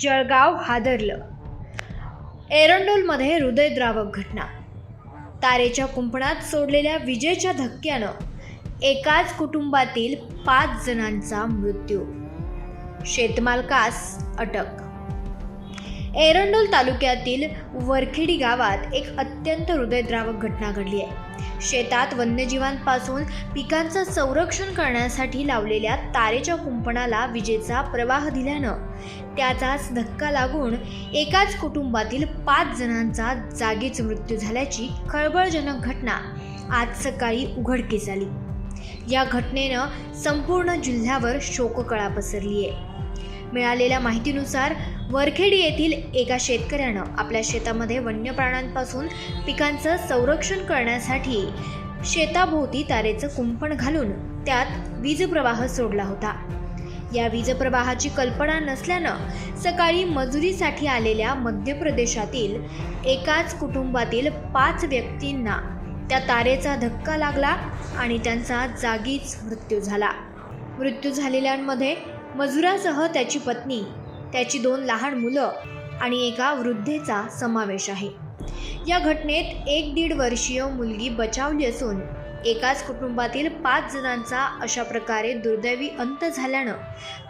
जळगाव हादरलं. एरंडोलमध्ये हृदयद्रावक घटना. तारेच्या कुंपणात सोडलेल्या विजेच्या धक्क्यानं एकाच कुटुंबातील पाच जणांचा मृत्यू. शेतमालकास अटक. एरंडोल तालुक्यातील वरखेडी गावात एक अत्यंत हृदयद्रावक घटना घडली आहे. शेतात वन्यजीवांपासून पिकांचं संरक्षण करण्यासाठी लावलेल्या तारेच्या कुंपणाला विजेचा प्रवाह दिल्यानं त्याचाच धक्का लागून एकाच कुटुंबातील पाच जणांचा जागीच मृत्यू झाल्याची खळबळजनक घटना आज सकाळी उघडकीस आली. या घटनेनं संपूर्ण जिल्ह्यावर शोककळा पसरली आहे मिळालेल्या माहितीनुसार वरखेडी येथील एका शेतकऱ्यानं आपल्या शेतामध्ये वन्य प्राण्यांपासून पिकांचं संरक्षण करण्यासाठी शेताभोवती तारेचं कुंपण घालून त्यात वीज प्रवाह सोडला होता. या वीज प्रवाहाची कल्पना नसल्यानं सकाळी मजुरीसाठी आलेल्या मध्य प्रदेशातील एकाच कुटुंबातील पाच व्यक्तींना त्या तारेचा धक्का लागला आणि त्यांचा जागीच मृत्यू झाला. मृत्यू झालेल्यांमध्ये मजुरासह त्याची पत्नी त्याची दोन लहान मुलं आणि एका वृद्धेचा समावेश आहे. या घटनेत एक दीड वर्षीय मुलगी बचावली असून एकाच कुटुंबातील पाच जणांचा अशा प्रकारे दुर्दैवी अंत झाल्यानं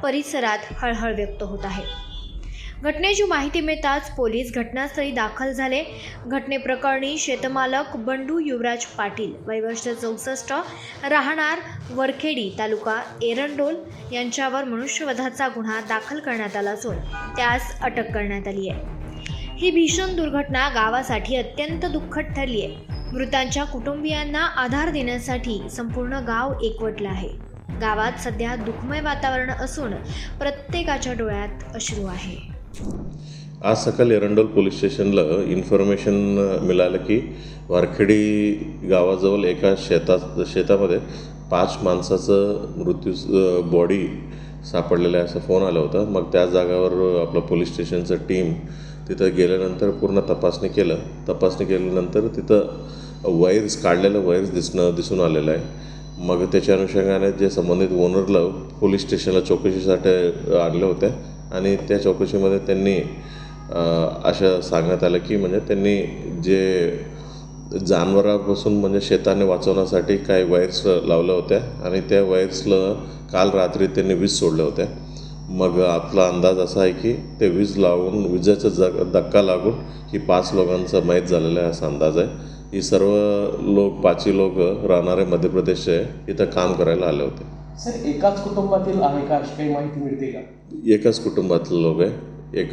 परिसरात हळहळ व्यक्त होत आहे. घटनेची माहिती मिळताच पोलीस घटनास्थळी दाखल झाले. घटनेप्रकरणी शेतमालक बंडू युवराज पाटील वैवर्ष चौसष्ट राहणार वरखेडी तालुका एरंडोल यांच्यावर मनुष्यवधाचा गुन्हा दाखल करण्यात आला असून त्यास अटक करण्यात आली आहे. ही भीषण दुर्घटना गावासाठी अत्यंत दुःखद ठरली आहे मृतांच्या कुटुंबियांना आधार देण्यासाठी संपूर्ण गाव एकवटलं आहे. गावात सध्या दुःखमय वातावरण असून प्रत्येकाच्या डोळ्यात अश्रू आहे. आज सकाळी एरंडोल पोलीस स्टेशनला इन्फॉर्मेशन मिळालं की वारखेडी गावाजवळ एका शेतात शेतामध्ये पाच माणसाचं मृत्यू बॉडी सापडलेलं आहे असं फोन आला होता. मग त्या जागावर आपलं पोलीस स्टेशनचं टीम तिथं गेल्यानंतर पूर्ण तपासणी केलं. तपासणी केल्यानंतर तिथं वायर्स काढलेलं वायर्स दिसणं दिसून आलेलं आहे. मग त्याच्या अनुषंगाने जे संबंधित ओनरला पोलीस स्टेशनला चौकशीसाठी आणलं होतं आणि त्या चौकशीमध्ये त्यांनी असं सांगण्यात आलं की म्हणजे त्यांनी जे जानवरापासून म्हणजे शेताने वाचवण्यासाठी काही वायर्स लावल्या होत्या आणि त्या वायर्सला काल रात्री त्यांनी वीज सोडल्या होत्या. मग आपला अंदाज असा आहे की ते वीज लावून विजेचा जग धक्का लागून ही पाच लोकांचा माहीत झालेला आहे असा अंदाज आहे. ही सर्व लोक पाचही लोक राहणारे मध्य प्रदेश इथं काम करायला आले होते. सर एकाच कुटुंबातील आहे का अशी काही माहिती मिळते का? एकच कुटुंबातले लोक आहे. एक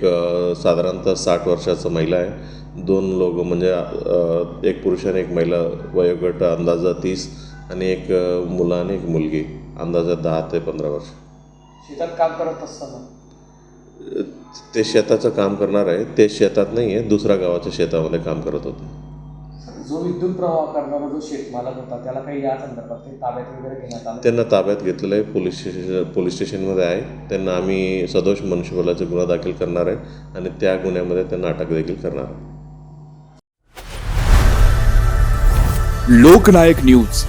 साधारणतः साठ वर्षाचं महिला आहे. दोन लोक म्हणजे एक पुरुष आणि एक महिला. वयोगट अंदाजा तीस आणि एक मुलं आणि एक मुलगी. अंदाजा दहा ते पंधरा वर्ष. शेतात काम करत असताना? ते शेताचं काम करणार आहे. ते शेतात नाही आहे दुसऱ्या गावाच्या शेतामध्ये काम करत होते. जो विद्युत प्रवाह करणारा जो शेतमालक होता त्याला काही या संदर्भात काही ताब्यात वगैरे घेण्यात आलं? त्यांना ताब्यात घेतलेलं आहे. पोलीस स्टेशन पोलीस स्टेशनमध्ये आहे. त्यांना आम्ही सदोष मनुष्यबळाचा गुन्हा दाखल करणार आहे आणि त्या गुन्ह्यामध्ये त्यांना अटक देखील करणार आहे. लोकनायक न्यूज.